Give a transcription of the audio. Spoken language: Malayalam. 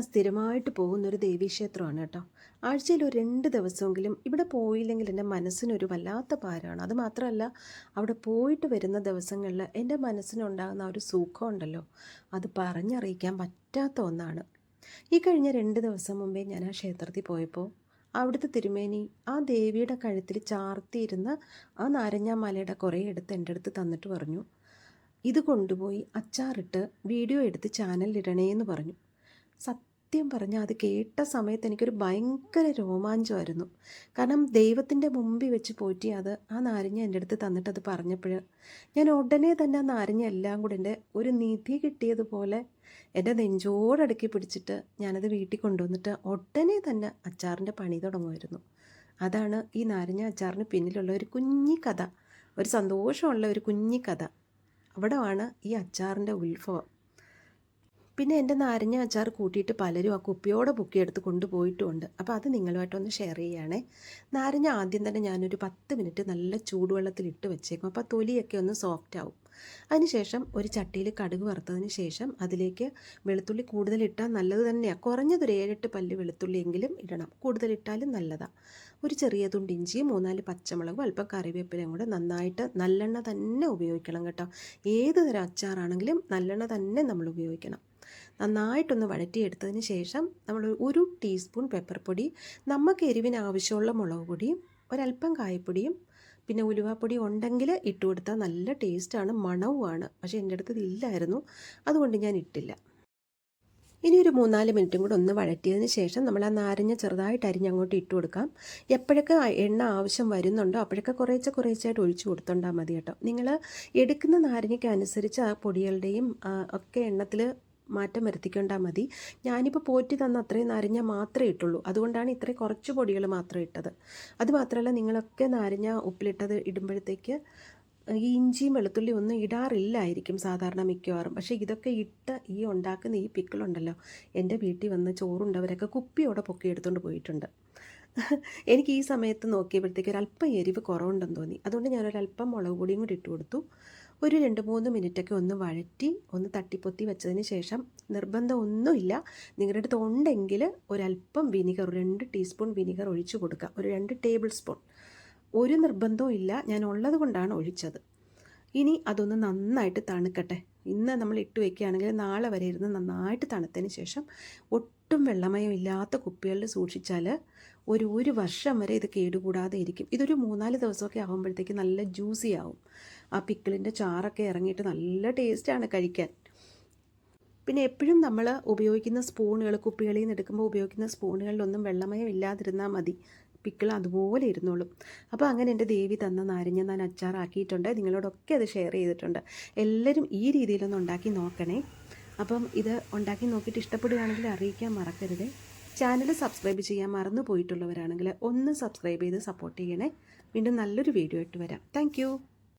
ഞാൻ സ്ഥിരമായിട്ട് പോകുന്നൊരു ദേവീക്ഷേത്രമാണ് കേട്ടോ. ആഴ്ചയിൽ ഒരു രണ്ട് ദിവസമെങ്കിലും ഇവിടെ പോയില്ലെങ്കിൽ എന്റെ മനസ്സിനൊരു വല്ലാത്ത ഭാരമാണ്. അത് മാത്രമല്ല അവിടെ പോയിട്ട് വരുന്ന ദിവസങ്ങളിൽ എന്റെ മനസ്സിനുണ്ടാകുന്ന ഒരു സുഖം ഉണ്ടല്ലോ. അത് പറഞ്ഞറിയിക്കാൻ പറ്റാത്ത ഒന്നാണ്. ഈ കഴിഞ്ഞ രണ്ട് ദിവസം മുമ്പേ ഞാൻ ആ ക്ഷേത്രത്തിൽ പോയപ്പോൾ അവിടുത്തെ തിരുമേനി ആ ദേവിയുടെ കഴുത്തിൽ ചാർത്തിയിരുന്ന ആ നാരങ്ങാമലയുടെ കുറേ എടുത്ത് എന്റെ അടുത്ത് തന്നിട്ട് പറഞ്ഞു ഇത് കൊണ്ടുപോയി അച്ചാറിട്ട് വീഡിയോ എടുത്ത് ചാനലിലിടണേ എന്ന് പറഞ്ഞു. സത്യം പറഞ്ഞാൽ അത് കേട്ട സമയത്ത് എനിക്കൊരു ഭയങ്കര രോമാഞ്ചമായിരുന്നു. കാരണം ദൈവത്തിന്റെ മുമ്പിൽ വെച്ച് പോറ്റി അത് ആ നാരങ്ങ എന്റെ അടുത്ത് തന്നിട്ട് അത് പറഞ്ഞപ്പോൾ ഞാൻ ഉടനെ തന്നെ ആ നാരങ്ങ എല്ലാം കൂടെ എന്റെ ഒരു നിധി കിട്ടിയതുപോലെ എന്റെ നെഞ്ചോടടുക്കി പിടിച്ചിട്ട് ഞാനത് വീട്ടിൽ കൊണ്ടുവന്നിട്ട് ഉടനെ തന്നെ അച്ചാറിന്റെ പണി തുടങ്ങുമായിരുന്നു. അതാണ് ഈ നാരങ്ങ അച്ചാറിന് പിന്നിലുള്ള ഒരു കുഞ്ഞി കഥ ഒരു സന്തോഷമുള്ള ഒരു കുഞ്ഞി കഥ. അവിടെയാണ് ഈ അച്ചാറിന്റെ ഉത്ഭവം. പിന്നെ എന്റെ നാരങ്ങ അച്ചാർ കൂട്ടിയിട്ട് പലരും ആ കുപ്പിയോടെ എടുത്ത് കൊണ്ടുപോയിട്ടുണ്ട്. അപ്പോൾ അത് നിങ്ങളുമായിട്ടൊന്ന് ഷെയർ ചെയ്യുകയാണേ നാരങ്ങ ആദ്യം തന്നെ ഞാനൊരു പത്ത് മിനിറ്റ് നല്ല ചൂടുവെള്ളത്തിൽ ഇട്ട് വെച്ചേക്കും. അപ്പോൾ തൊലിയൊക്കെ ഒന്ന് സോഫ്റ്റ് ആവും. അതിനുശേഷം ഒരു ചട്ടിയിൽ കടുക് വറുത്തതിന് ശേഷം അതിലേക്ക് വെളുത്തുള്ളി കൂടുതൽ ഇട്ടാൽ നല്ലത് തന്നെയാണ് കുറഞ്ഞതൊരു ഏഴെട്ട് പല്ല് വെളുത്തുള്ളിയെങ്കിലും ഇടണം. കൂടുതലിട്ടാലും നല്ലതാണ് ഒരു ചെറിയ തുണ്ട് ഇഞ്ചിയും മൂന്നാൽ പച്ചമുളകും അല്പം കറിവേപ്പിലയും കൂടെ നന്നായിട്ട് നല്ലെണ്ണ തന്നെ ഉപയോഗിക്കണം കേട്ടോ. ഏത് തരം അച്ചാറാണെങ്കിലും നല്ലെണ്ണ തന്നെ നമ്മൾ ഉപയോഗിക്കണം. നന്നായിട്ടൊന്ന് വഴറ്റിയെടുത്തതിന് ശേഷം നമ്മൾ ഒരു ടീസ്പൂൺ പെപ്പർ പൊടി നമുക്ക് എരിവിന് ആവശ്യമുള്ള മുളക് പൊടിയും ഒരല്പം കായപ്പൊടിയും പിന്നെ ഉലുവാപ്പൊടി ഉണ്ടെങ്കിൽ ഇട്ട് കൊടുത്താൽ നല്ല ടേസ്റ്റാണ് മണവുമാണ്. പക്ഷേ എന്റെ അടുത്ത് ഇല്ലായിരുന്നു അതുകൊണ്ട് ഞാൻ ഇട്ടില്ല. ഇനി ഒരു മൂന്നാൽ മിനിറ്റും കൂടെ ഒന്ന് വഴറ്റിയതിന് ശേഷം നമ്മൾ ആ നാരങ്ങ ചെറുതായിട്ട് അരിഞ്ഞ് അങ്ങോട്ട് ഇട്ട് കൊടുക്കാം. എപ്പോഴൊക്കെ എണ്ണ ആവശ്യം വരുന്നുണ്ടോ അപ്പോഴൊക്കെ കുറേശ്ശെ കുറേശ്ശായിട്ട് ഒഴിച്ചു കൊടുത്തോണ്ടാൽ മതി കേട്ടോ. നിങ്ങൾ എടുക്കുന്ന നാരങ്ങയ്ക്ക് അനുസരിച്ച് ആ പൊടികളുടെയും ഒക്കെ എണ്ണത്തിൽ മാറ്റം വരുത്തിക്കൊണ്ടാൽ മതി. ഞാനിപ്പോൾ പോറ്റി തന്ന അത്രയും നാരങ്ങ മാത്രമേ ഇട്ടുള്ളൂ. അതുകൊണ്ടാണ് ഇത്രയും കുറച്ച് പൊടികൾ മാത്രം ഇട്ടത്. അത് മാത്രമല്ല നിങ്ങളൊക്കെ നാരങ്ങ ഉപ്പിലിട്ടത് ഇടുമ്പോഴത്തേക്ക് ഈ ഇഞ്ചിയും വെളുത്തുള്ളി ഒന്നും ഇടാറില്ലായിരിക്കും സാധാരണ മിക്കവാറും. പക്ഷേ ഇതൊക്കെ ഇട്ട് ഈ ഉണ്ടാക്കുന്ന ഈ പിക്കിളുണ്ടല്ലോ. എന്റെ വീട്ടിൽ വന്ന് ചോറുണ്ടവരൊക്കെ കുപ്പിയോടെ പൊക്കി എടുത്തുകൊണ്ട് പോയിട്ടുണ്ട്. എനിക്ക് ഈ സമയത്ത് നോക്കിയപ്പോഴത്തേക്ക് ഒരല്പം എരിവ് കുറവുണ്ടെന്ന് തോന്നി. അതുകൊണ്ട് ഞാനൊരല്പം മുളക് പൊടിയും കൂടി ഇട്ട് കൊടുത്തു. ഒരു രണ്ട് മൂന്ന് മിനിറ്റൊക്കെ ഒന്ന് വഴറ്റി ഒന്ന് തട്ടിപ്പൊത്തി വെച്ചതിന് ശേഷം നിർബന്ധമൊന്നുമില്ല നിങ്ങളുടെ അടുത്ത് ഉണ്ടെങ്കിൽ ഒരല്പം വിനിഗർ രണ്ട് ടീസ്പൂൺ വിനിഗർ ഒഴിച്ചു കൊടുക്കുക. ഒരു രണ്ട് ടേബിൾ സ്പൂൺ. ഒരു നിർബന്ധവും ഇല്ല. ഞാൻ ഉള്ളത് കൊണ്ടാണ് ഒഴിച്ചത്. ഇനി അതൊന്ന് നന്നായിട്ട് തണുക്കട്ടെ. ഇന്ന് നമ്മൾ ഇട്ട് വയ്ക്കുകയാണെങ്കിൽ നാളെ വരെ ഇരുന്ന് നന്നായിട്ട് തണുത്തതിന് ശേഷം ഒട്ടും വെള്ളമയം ഇല്ലാത്ത കുപ്പികളിൽ സൂക്ഷിച്ചാൽ ഒരു ഒരു വർഷം വരെ ഇത് കേടുകൂടാതെ ഇരിക്കും. ഇതൊരു മൂന്നാൽ ദിവസമൊക്കെ ആകുമ്പോഴത്തേക്ക് നല്ല ജ്യൂസി ആവും. ആ പിക്കിളിന്റെ ചാറൊക്കെ ഇറങ്ങിയിട്ട് നല്ല ടേസ്റ്റാണ് കഴിക്കാൻ. പിന്നെ എപ്പോഴും നമ്മൾ ഉപയോഗിക്കുന്ന സ്പൂണുകൾ കുപ്പികളിൽ നിന്ന് എടുക്കുമ്പോൾ ഉപയോഗിക്കുന്ന സ്പൂണുകളിലൊന്നും വെള്ളമയം ഇല്ലാതിരുന്നാൽ മതി. പിക്കിൾ അതുപോലെ ഇരുന്നോളും. അപ്പോൾ അങ്ങനെ എന്റെ ദേവി തന്ന നാരങ്ങ ഞാൻ അച്ചാറാക്കിയിട്ടുണ്ട്. നിങ്ങളോടൊക്കെ അത് ഷെയർ ചെയ്തിട്ടുണ്ട്. എല്ലാവരും ഈ രീതിയിലൊന്ന് ഉണ്ടാക്കി നോക്കണേ. അപ്പം ഇത് ഉണ്ടാക്കി നോക്കിയിട്ട് ഇഷ്ടപ്പെടുകയാണെങ്കിൽ അറിയിക്കാൻ മറക്കരുത്. ചാനൽ സബ്സ്ക്രൈബ് ചെയ്യാൻ മറന്നു പോയിട്ടുള്ളവരാണെങ്കിൽ ഒന്ന് സബ്സ്ക്രൈബ് ചെയ്ത് സപ്പോർട്ട് ചെയ്യണേ. വീണ്ടും നല്ലൊരു വീഡിയോ ഇട്ട് വരാം. താങ്ക്